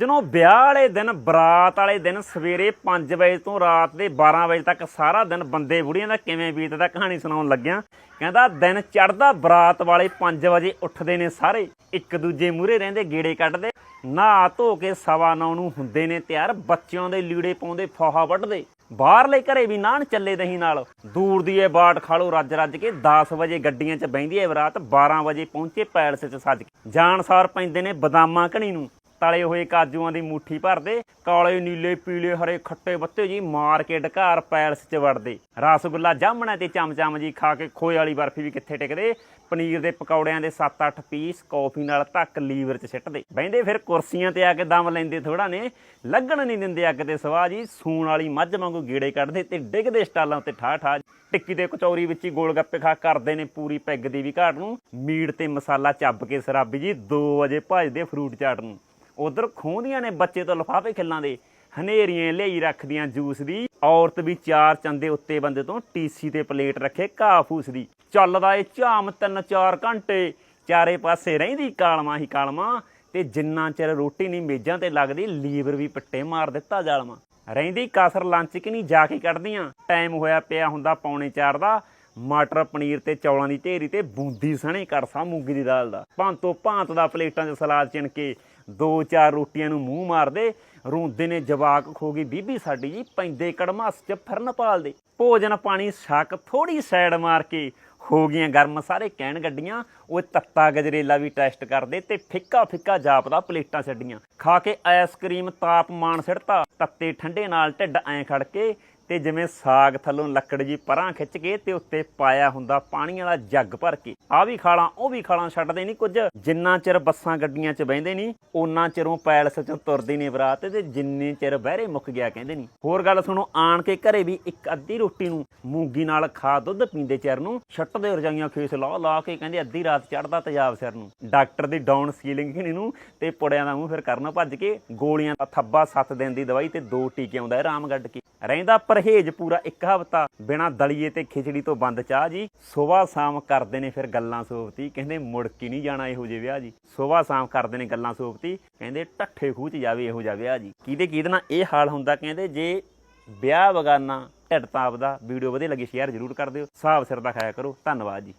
ਸੱਜਣੋ, ਵਿਆਹ ਵਾਲੇ ਦਿਨ, ਬਰਾਤ ਵਾਲੇ ਦਿਨ ਸਵੇਰੇ 5 ਵਜੇ ਤੋਂ ਰਾਤ ਦੇ 12 ਵਜੇ ਤੱਕ ਸਾਰਾ ਦਿਨ ਬੰਦੇ ਬੁੜੀਆਂ ਦਾ ਕਿਵੇਂ ਬੀਤਦਾ ਕਹਾਣੀ ਸੁਣਾਉਣ ਲੱਗਿਆ। ਕਹਿੰਦਾ, ਦਿਨ ਚੜਦਾ ਬਰਾਤ ਵਾਲੇ 5 ਵਜੇ ਉੱਠਦੇ ਨੇ ਸਾਰੇ। ਇੱਕ ਦੂਜੇ ਮੂਹਰੇ ਰਹਿੰਦੇ, ਗੇੜੇ ਕੱਢਦੇ। ਨਹਾ ਧੋ ਕੇ ਸਵਾ ਨੌ ਨੂੰ ਹੁੰਦੇ ਨੇ ਤਿਆਰ। ਬੱਚਿਆਂ ਦੇ ਲੀੜੇ ਪਾਉਂਦੇ, ਫੋਹਾ ਵੱਢਦੇ। ਬਾਹਰਲੇ ਘਰੇ ਵੀ ਨਾਨ ਚੱਲੇ ਦਹੀਂ ਨਾਲ। ਦੂਰ ਦੀ ਇਹ ਬਾਟ ਖਾਲੋ ਰੱਜ ਰੱਜ ਕੇ 10 ਵਜੇ ਗੱਡੀਆਂ 'ਚ ਬੈਂਦੀ ਹੈ ਬਰਾਤ। 12 ਵਜੇ ਪਹੁੰਚੇ ਪੈਲਸ 'ਚ ਸੱਜ ਕੇ। ਜਾਣਸਾਰ ਪੈਂਦੇ ਨੇ ਬਦਾਮਾਂ ਘਣੀ ਨੂੰ। ਤਲੇ ਹੋਏ ਕਾਜੂਆਂ ਦੀ ਮੁੱਠੀ ਭਰਦੇ, ਕਾਲੇ, ਨੀਲੇ, ਪੀਲੇ, ਹਰੇ ਖੱਟੇ ਬੱਤੇ ਜੀ ਮਾਰ ਕੇ ਢਕਾਰ ਪੈਲਸ 'ਚ ਵੜਦੇ। ਰਸਗੁੱਲਾ ਜਾਮਣਾ ਤੇ ਚਮਚਮ ਜੀ ਖਾ ਕੇ ਖੋਏ ਵਾਲੀ ਬਰਫੀ ਵੀ ਕਿੱਥੇ ਟਿਕਦੇ? ਪਨੀਰ ਦੇ ਪਕੌੜਿਆਂ ਦੇ 7-8 ਪੀਸ, ਕੌਫੀ ਨਾਲ ਧੱਕ ਲੀਵਰ 'ਚ ਸਿੱਟਦੇ। ਬਹਿੰਦੇ ਫਿਰ ਕੁਰਸੀਆਂ ਤੇ ਆ ਕੇ ਦਮ ਲੈਂਦੇ ਥੋੜਾ ਨੇ। ਲੱਗਣ ਨਹੀਂ ਦਿੰਦੇ ਅੱਗ ਤੇ ਸਵਾਹ ਜੀ, ਸੂਣ ਵਾਲੀ ਮੱਝ ਵਾਂਗੂ ਗੇੜੇ ਕੱਢਦੇ ਤੇ ਡਿੱਗਦੇ ਸਟਾਲਾਂ ਉੱਤੇ ਠਾ ਠਾ ਟਿੱਕੀ ਦੇ ਕਚੌਰੀ ਵਿੱਚ ਹੀ ਗੋਲ ਗੱਪੇ ਖਾ ਕਰਦੇ ਨੇ ਪੂਰੀ ਪੈਗ ਦੀ ਵੀ ਘਾਟ ਨੂੰ। ਮੀਟ ਤੇ ਮਸਾਲਾ ਚੱਬ ਕੇ ਸਰਾਬੀ ਜੀ 2 ਵਜੇ ਭਜਦੇ ਫਰੂਟ ਚਾਟ ਨੂੰ। ਉਧਰ ਖੋਹਦੀਆਂ ਨੇ ਬੱਚੇ ਤੋਂ ਲਫਾਫੇ ਖਿੱਲਾਂ ਦੇ। ਹਨੇਰੀਆਂ ਲਈ ਰੱਖਦੀਆਂ ਜੂਸ ਦੀ। ਔਰਤ ਵੀ ਚਾਰ ਚੰਦੇ ਉੱਤੇ ਬੰਦੇ ਤੋਂ ਟੀਸੀ ਤੇ ਪਲੇਟ ਰੱਖੇ ਘਾਹ ਫੂਸ ਦੀ। ਚੱਲਦਾ ਏ ਝਾਮ ਤਿੰਨ ਚਾਰ ਘੰਟੇ। ਚਾਰੇ ਪਾਸੇ ਰਹਿੰਦੀ ਕਾਲਮਾ ਹੀ ਕਾਲਮਾ। ਤੇ ਜਿੰਨਾ ਚਿਰ ਰੋਟੀ ਨਹੀਂ ਮੇਜ਼ਾਂ ਤੇ ਲੱਗਦੀ, ਲੀਵਰ ਵੀ ਪੱਟੇ ਮਾਰ ਦਿੱਤਾ ਜਾਲਮਾ। ਰਹਿੰਦੀ ਕਾਸਰ ਲੰਚ ਕਿ ਨਹੀਂ, ਜਾ ਕੇ ਕੱਢਦੀਆਂ। ਟਾਈਮ ਹੋਇਆ ਪਿਆ ਹੁੰਦਾ ਪੌਣੇ 4 ਦਾ। ਮਟਰ, ਪਨੀਰ ਤੇ ਚੌਲਾਂ ਦੀ ਢੇਰੀ ਤੇ ਬੂੰਦੀ ਸਣੇ ਕਰਸਾ ਮੂੰਗੀ ਦੀ ਦਾਲ ਦਾ। ਭਾਂਤੋ ਭਾਂਤ ਦਾ ਪਲੇਟਾਂ 'ਚ ਸਲਾਦ ਚਿਣ ਕੇ ਦੋ ਚਾਰ ਰੋਟੀਆਂ ਨੂੰ ਮੂੰਹ ਮਾਰਦੇ, ਰੋਂਦੇ ਨੇ, ਜਵਾਕ ਖੋ ਗਈ। ਬੀਬੀ ਸਾਡੀ ਜੀ ਪੈਂਦੇ ਕੜਮਾਸ 'ਚ ਫਿਰਨ ਪਾਲਦੇ ਭੋਜਨ ਪਾਣੀ ਛਕ ਥੋੜੀ ਸਾਈਡ ਮਾਰ ਕੇ ਹੋ ਗਈਆਂ ਗਰਮ ਸਾਰੇ ਕਹਿਣ ਗੱਡੀਆਂ। ਉਹ ਤੱਤਾ ਗਜਰੇਲਾ ਵੀ ਟੈਸਟ ਕਰਦੇ ਤੇ ਫਿੱਕਾ ਫਿੱਕਾ ਜਾਪਦਾ ਪਲੇਟਾਂ ਛੱਡੀਆਂ। ਖਾ ਕੇ ਆਈਸਕ੍ਰੀਮ ਤਾਪਮਾਨ ਸਿੜਤਾ, ਤੱਤੇ ਠੰਡੇ ਨਾਲ ਢਿੱਡ ਐਂ ਖੜ ਕੇ ਤੇ ਜਿਵੇਂ ਸਾਗ ਥੱਲੋਂ ਲੱਕੜ ਜੀ ਪਰਾਂ ਖਿੱਚ ਕੇ ਤੇ ਉੱਤੇ ਪਾਇਆ ਹੁੰਦਾ ਪਾਣੀ ਵਾਲਾ ਜੱਗ ਭਰ ਕੇ। ਆ ਵੀ ਖਾਲਾਂ, ਉਹ ਵੀ ਖਾਲਾਂ ਛੱਡਦੇ ਨਹੀਂ ਕੁਝ। ਜਿੰਨਾ ਚਿਰ ਬੱਸਾਂ ਗੱਡੀਆਂ 'ਚ ਬਹਿੰਦੇ ਨਹੀਂ ਉਹਨਾਂ ਚਿਰੋਂ ਪੈਲਸ 'ਚੋਂ ਤੁਰਦੀ ਨਹੀਂ ਬਰਾਤ ਤੇ ਜਿੰਨੇ ਚਿਰ ਬਹਿਰੇ ਮੁੱਕ ਗਿਆ ਕਹਿੰਦੇ ਨਹੀਂ। ਹੋਰ ਗੱਲ ਸੁਣੋ, ਆਣ ਕੇ ਘਰੇ ਵੀ ਇੱਕ ਅੱਧੀ ਰੋਟੀ ਨੂੰ ਮੂੰਗੀ ਨਾਲ ਖਾ ਦੁੱਧ ਪੀਂਦੇ ਚਿਰ ਨੂੰ ਛੱਟਦੇ ਰਜਾਈਆਂ ਖੇਸ ਲਾ ਲਾ ਕੇ ਕਹਿੰਦੇ ਅੱਧੀ ਰਾਤ ਚੜਦਾ ਤੇਜ਼ਾਬ ਸਿਰ ਨੂੰ। ਡਾਕਟਰ ਦੀ ਡਾਊਨ ਸੀਲਿੰਗ ਘਿਣੀ ਨੂੰ ਤੇ ਪੁੜਿਆਂ ਦਾ ਮੂੰਹ ਫਿਰ ਕਰਨਾ ਭੱਜ ਕੇ, ਗੋਲੀਆਂ ਦਾ ਥੱਬਾ 7 ਦਿਨ ਦੀ ਦਵਾਈ ਤੇ ਦੋ ਟੀਕੇ ਆਉਂਦਾ ਹੈ ਰਾਮ ਗੱਡ ਕੇ। ਰਹਿੰਦਾ ਪਰਹੇਜ ਪੂਰਾ ਇੱਕ ਹਫ਼ਤਾ ਬਿਨਾ ਦਲੀਏ ਤੇ ਖਿਚੜੀ ਤੋਂ ਬੰਦ ਚਾਹ ਜੀ। ਸਵੇਰ ਸ਼ਾਮ ਕਰਦੇ ਨੇ ਫਿਰ ਗੱਲਾਂ ਸੋਪਤੀ ਕਹਿੰਦੇ ਮੁੜ ਕੇ ਨਹੀਂ ਜਾਣਾ ਇਹੋ ਜਿਹੇ ਵਿਆਹ ਜੀ। ਸਵੇਰ ਸ਼ਾਮ ਕਰਦੇ ਨੇ ਗੱਲਾਂ ਸੋਪਤੀ ਕਹਿੰਦੇ ਟੱਠੇ ਖੂਹ ਚ ਜਾਵੇ ਇਹੋ ਜਿਹਾ ਵਿਆਹ ਜੀ। ਕਿਹਦੇ ਕਿਹਦੇ ਨਾਲ ਇਹ ਹਾਲ ਹੁੰਦਾ ਕਹਿੰਦੇ ਜੇ ਵਿਆਹ ਬਗਾਨਾ ਢਿੱਡ ਤਾਪ ਦਾ ਵੀਡੀਓ ਵਧੀਆ ਲੱਗੀ, ਸ਼ੇਅਰ ਜ਼ਰੂਰ ਕਰ ਦਿਓ। ਹਿਸਾਬ ਸਿਰ ਦਾ ਖਾਇਆ ਕਰੋ। ਧੰਨਵਾਦ ਜੀ।